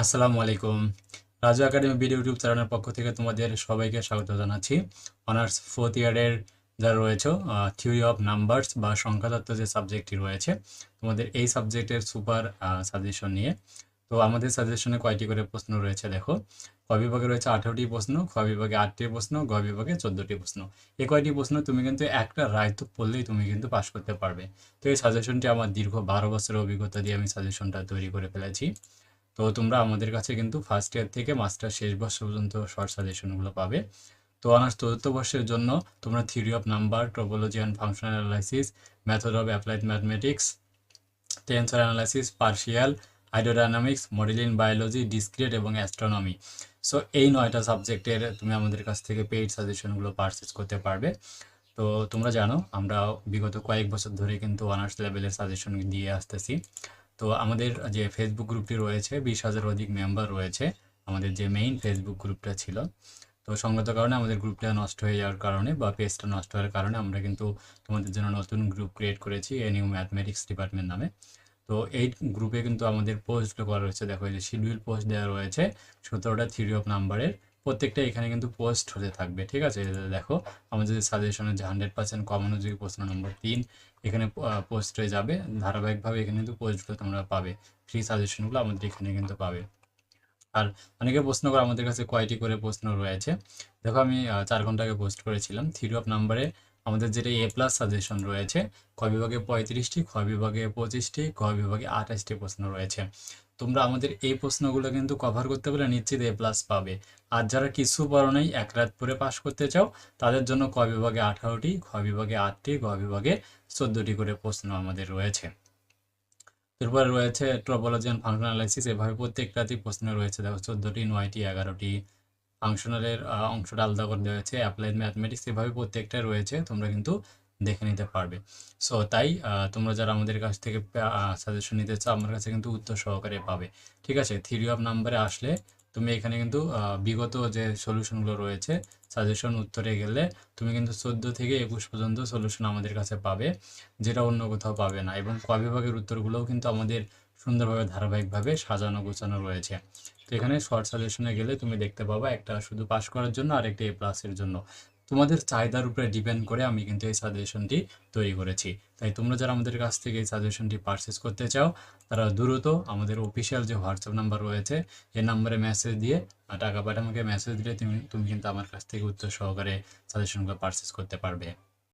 আসসালামু আলাইকুম। Raju academy video YouTube চ্যানেলের পক্ষ থেকে তোমাদের সবাইকে স্বাগত জানাচ্ছি। অনার্স ফোর্থ ইয়ারের যারা রয়েছে থিওরি অফ নাম্বারস বা সংখ্যাতত্ত্ব যে সাবজেক্টটি রয়েছে, তোমাদের এই সাবজেক্টের সুপার সাজেশন নিয়ে। তো আমাদের সাজেশনে কয়টি করে প্রশ্ন রয়েছে দেখো। ক বিভাগে রয়েছে আঠারোটি প্রশ্ন, খ বিভাগে আটটি প্রশ্ন, গ বিভাগে চোদ্দোটি প্রশ্ন। এই কয়টি প্রশ্ন তুমি কিন্তু একটা রায়ত পড়লেই তুমি কিন্তু পাশ করতে পারবে। তো এই সাজেশনটি আমার দীর্ঘ বারো বছরের অভিজ্ঞতা দিয়ে আমি সাজেশনটা তৈরি করে ফেলেছি। তো তোমরা আমাদের কাছে কিন্তু ফার্স্ট ইয়ার থেকে মাস্টার শেষ বর্ষ পর্যন্ত শর্ট সাজেশনগুলো পাবে। তো অনার্স চতুর্থ বর্ষের জন্য তোমরা theory of number topology and functional analysis method of applied mathematics tensor analysis partial hydrodynamics modelling biology discrete এবং অ্যাস্ট্রোনমি সো এই নয়টা সাবজেক্টের তুমি আমাদের কাছ থেকে পেইড সাজেশনগুলো পারচেস করতে পারবে। তো তোমরা জানো, আমরা বিগত কয়েক বছর ধরে কিন্তু অনার্স লেভেলের সাজেশন দিয়ে আসতেছি। তো আমাদের যে ফেসবুক গ্রুপটি রয়েছে, বিশ হাজার অধিক মেম্বার রয়েছে, আমাদের যে মেইন ফেসবুক গ্রুপটা ছিল। তো সঙ্গত কারণে আমাদের গ্রুপটা নষ্ট হয়ে যাওয়ার কারণে বা পেজটা নষ্ট হওয়ার কারণে আমরা কিন্তু তোমাদের জন্য নতুন গ্রুপ ক্রিয়েট করেছি এ নিউ ম্যাথমেটিক্স ডিপার্টমেন্ট নামে। তো এই গ্রুপে কিন্তু আমাদের পোস্টগুলো করা রয়েছে। দেখো যে শিডিউল পোস্ট দেওয়া রয়েছে, সতেরোটা থিওরি অফ নাম্বারের প্রত্যেকটা এখানে কিন্তু পোস্ট হতে থাকবে, ঠিক আছে? দেখো, আমাদের যে সাজেশনের যে হান্ড্রেড পার্সেন্ট কমন অনুযায়ী প্রশ্ন নম্বর তিন এখানে পোস্ট হয়ে যাবে। ধারাবাহিকভাবে এখানে কিন্তু পোস্টগুলো তোমরা পাবে। ফ্রি সাজেশনগুলো আমাদের এখানে কিন্তু পাবে। আর অনেকে প্রশ্ন করে আমাদের কাছে কয়টি করে প্রশ্ন রয়েছে। দেখো আমি চার ঘণ্টা আগে পোস্ট করেছিলাম। থ্রি অফ নাম্বারে আমাদের যেটা এ প্লাস সাজেশন রয়েছে ক বিভাগে পঁয়ত্রিশটি, খ বিভাগে পঁচিশটি ক বিভাগে আঠাশটি প্রশ্ন রয়েছে। তোমরা আমাদের এই প্রশ্নগুলো কিন্তু কভার করতে পারলে নিশ্চিত এ প্লাস পাবে। আর যারা কিছু পড়ো নেই, এক রাত পরে পাশ করতে চাও, তাদের জন্য ক বিভাগে আঠারোটি, খ বিভাগে আটটি, গ বিভাগে চোদ্দোটি করে প্রশ্ন আমাদের রয়েছে। এরপরে রয়েছে ট্রপোলজি অ্যান্ড ফাংশনাল অ্যানালাইসিস। এভাবে প্রত্যেকটাতেই প্রশ্ন রয়েছে। দেখো, চোদ্দোটি, নয়টি, এগারোটি। ফাংশনালের অংশটা আলাদা করে দেওয়া হয়েছে অ্যাপ্লাইড ম্যাথমেটিক্স এভাবে প্রত্যেকটা রয়েছে, তোমরা কিন্তু দেখে নিতে পারবে। সো তাই তোমরা যারা আমাদের কাছ থেকে সাজেশন নিতে চাও, আমার কাছে কিন্তু উত্তর সহকারে পাবে। ঠিক আছে? থিওরি অফ নাম্বারে আসলে তুমি এখানে কিন্তু বিগত যে সলিউশনগুলো রয়েছে সাজেশন উত্তরে গেলে তুমি কিন্তু চোদ্দ থেকে একুশ পর্যন্ত সলিউশন আমাদের কাছে পাবে, যেটা অন্য কোথাও পাবে না। এবং ক বিভাগের উত্তরগুলোও কিন্তু আমাদের সুন্দরভাবে, ধারাবাহিকভাবে সাজানো গোছানো রয়েছে। তো এখানে শর্ট সাজেশনে গেলে তুমি দেখতে পাবা একটা শুধু পাস করার জন্য আর একটা এ প্লাসের জন্য। তোমাদের চাহিদার উপরে ডিপেন্ড করে আমি কিন্তু এই সাজেশনটি তৈরি করেছি। তাই তোমরা যারা আমাদের কাছ থেকে এই সাজেশনটি পারচেস করতে চাও, তারা দ্রুত আমাদের অফিসিয়াল যে হোয়াটসঅ্যাপ নাম্বার রয়েছে এই নাম্বারে মেসেজ দিয়ে টাকা পাঠানোকে মেসেজ দিলে তুমি তুমি কিন্তু আমার কাছ থেকে উত্তর সহকারে সাজেশনগুলো পারচেস করতে পারবে।